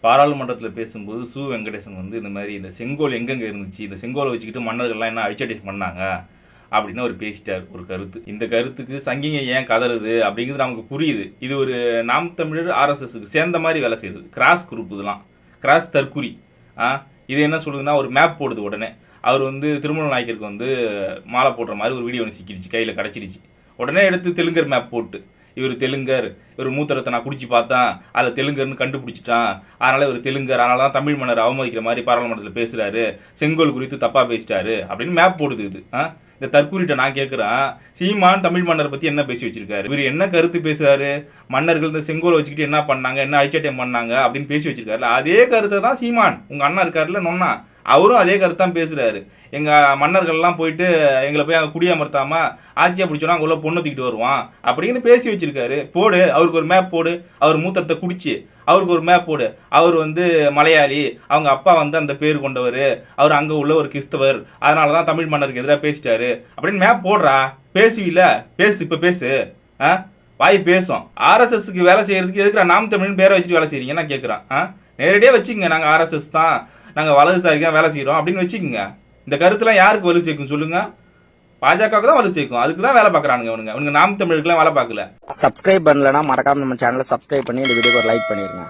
பாராளுமன்றத்தில் பேசும்போது சு வெங்கடேசன் வந்து இந்த மாதிரி இந்த செங்கோல் எங்கெங்கே இருந்துச்சு? இந்த செங்கோலை வச்சுக்கிட்டு மன்னர்கள்லாம் என்ன அழிச்சடிஸ் பண்ணாங்க? அப்படின்னு அவர் பேசிட்டார் ஒரு கருத்து. இந்த கருத்துக்கு சங்கிங்க ஏன் கதறுது? அப்படிங்கிறது நமக்கு புரியுது. இது ஒரு நாம் தமிழர் ஆர்எஸ்எஸ்க்கு சேர்ந்த மாதிரி வேலை செய்யுது. கிராஸ் குரூப் இதெல்லாம். கிராஸ் தற்குறி. ஆ இது என்ன சொல்லுதுன்னா ஒரு மேப் போடுது உடனே. அவர் வந்து திருமண நாயக்கருக்கு வந்து மாலை போடுற மாதிரி ஒரு வீடியோ ஒன்று சிக்கிடுச்சு கையில் கிடச்சிடுச்சு. உடனே எடுத்து தெலுங்கர் மேப் போட்டு. இவர் தெலுங்கர் இவர் மூத்தரத்தை நான் குடிச்சு பார்த்தேன். அதில் தெலுங்கர்னு கண்டுபிடிச்சிட்டான். அதனால் இவர் தெலுங்கர் அதனால தான் தமிழ் மன்னர் அவமதிக்கிற மாதிரி பாராளுமன்றத்தில் பேசுகிறாரு செங்கோல் குறித்து தப்பாக பேசிட்டாரு அப்படின்னு மேப் போடுது இது. ஆ? இந்த தற்கூரிட்ட நான் கேட்குறேன் சீமான் தமிழ் மன்னர் பற்றி என்ன பேசி வச்சிருக்காரு? இவர் என்ன கருத்து பேசுகிறாரு மன்னர்கள் இந்த செங்கோலை வச்சுக்கிட்டு என்ன பண்ணாங்க? என்ன அழிச்சட்டியம் பண்ணாங்க? அப்படின்னு பேசி வச்சிருக்காருல. அதே கருத்தை தான் சீமான் உங்கள் அண்ணா இருக்காருல்ல நொன்னா அவரும் அதே கருத்து தான் பேசுகிறாரு எங்கள் மன்னர்கள்லாம் போயிட்டு எங்களை போய் அங்கே குடியமர்த்தாமல் ஆட்சியாக பிடிச்சோன்னா அங்கே உள்ள பொண்ணு தூக்கிட்டு வருவான். அப்படின்னு பேசி வச்சிருக்காரு. போடு அவருக்கு ஒரு மேப் போடு. அவர் மூத்தரத்தை குடிச்சு அவருக்கு ஒரு மேப் போடு. அவர் வந்து மலையாளி. அவங்க அப்பா வந்து அந்த பேர் கொண்டவர். அவர் அங்கே உள்ள ஒரு கிறிஸ்தவர். அதனால தான் தமிழ் மன்னருக்கு எதிராக பேசிட்டாரு. அப்படின்னு மேப் போடுறா. பேசுவில? பேசு இப்போ பேசு. ஆ? வாய் பேசும். ஆர்எஸ்எஸ்க்கு வேலை செய்கிறதுக்கு எதுக்கு நாம் தமிழ்னு பேரை வச்சுட்டு வேலை செய்கிறீங்க நான் கேட்குறேன் ஆ? நேரடியாக வச்சுக்கோங்க. நாங்கள் ஆர்எஸ்எஸ் தான். நாங்கள் வலதுசாரிக்கு தான் வேலை செய்கிறோம் அப்படின்னு வச்சுக்கோங்க. இந்த கருத்துலாம் யாருக்கு வலு சேர்க்கும் சொல்லுங்கள் பாஜகவுக்கு தான் வலு சேர்க்கும். அதுக்கு தான் வேலை பார்க்குறானுங்க அவனுங்க அவனுங்க நாம் தமிழுக்குலாம் வேலை பார்க்கல. சப்ஸ்கிரைப் பண்ணலன்னா மறக்காம நம்ம சேனலை சப்ஸ்கிரைப் பண்ணி இந்த வீடியோக்கு ஒரு லைக் பண்ணிருங்க.